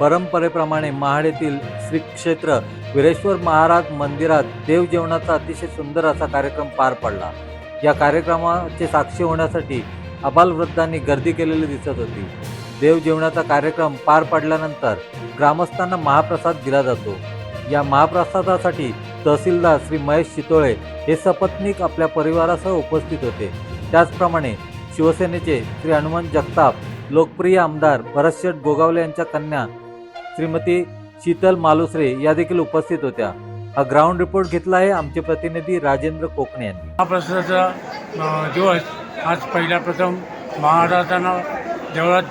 परंपरेप्रमाणे महाड येथील श्री क्षेत्र विरेश्वर महाराज मंदिरात देवजेवणाचा अतिशय सुंदर असा कार्यक्रम पार पडला. या कार्यक्रमाचे साक्षी होण्यासाठी अबालवृद्धांनी गर्दी केलेली दिसत होती. देवजेवणाचा कार्यक्रम पार पडल्यानंतर ग्रामस्थांना महाप्रसाद दिला जातो. या महाप्रसादासाठी तहसीलदार श्री महेश चितोळे हे सपत्नीक आपल्या परिवारासह उपस्थित होते. त्याचप्रमाणे शिवसेनेचे श्री हनुमान जगताप लोकप्रिय आमदार भरतशेठ गोगावले यांच्या कन्या श्रीमती शीतल मालुसरे या देखील उपस्थित होत्या. हा ग्राउंड रिपोर्ट घेतला आहे आमचे प्रतिनिधी राजेंद्र कोकणे यांनी. हा प्रश्नाचा दिवस आज पहिला प्रथम महाराजांना देवळात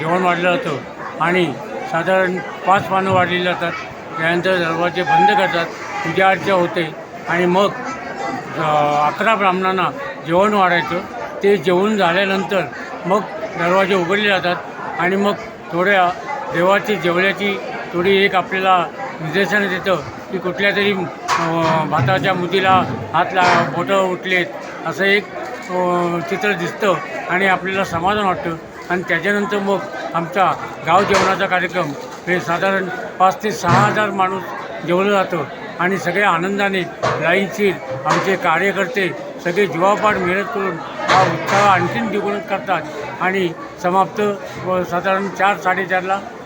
जेवण वाढलं जातं आणि साधारण पाच पानं वाढलेली जातात. त्यानंतर दरवाजे बंद करतात पूजा अर्चा होते आणि मग अकरा ब्राह्मणांना जेवण वाढायचं. ते जेवण झाल्यानंतर मग दरवाजे उघडले जातात आणि मग थोड्या देवाची जेवल्याची थोडी एक आपल्याला निदर्शनं देतं की कुठल्या तरी भाताच्या मुदीला हात ला बोटं उठलेत असं एक चित्र दिसतं आणि आपल्याला समाधान वाटतं. आणि त्याच्यानंतर मग आमचा गाव जेवणाचा कार्यक्रम हे साधारण पाच ते सहा हजार माणूस जेवलं जातं. आणि सगळे आनंदाने लाईनशीर आमचे कार्यकर्ते सगळे जीवापाड मेहनत करून हा उत्साह आणखीन द्विगुणित करतात. आणि समाप्त साधारण चार साडेचारला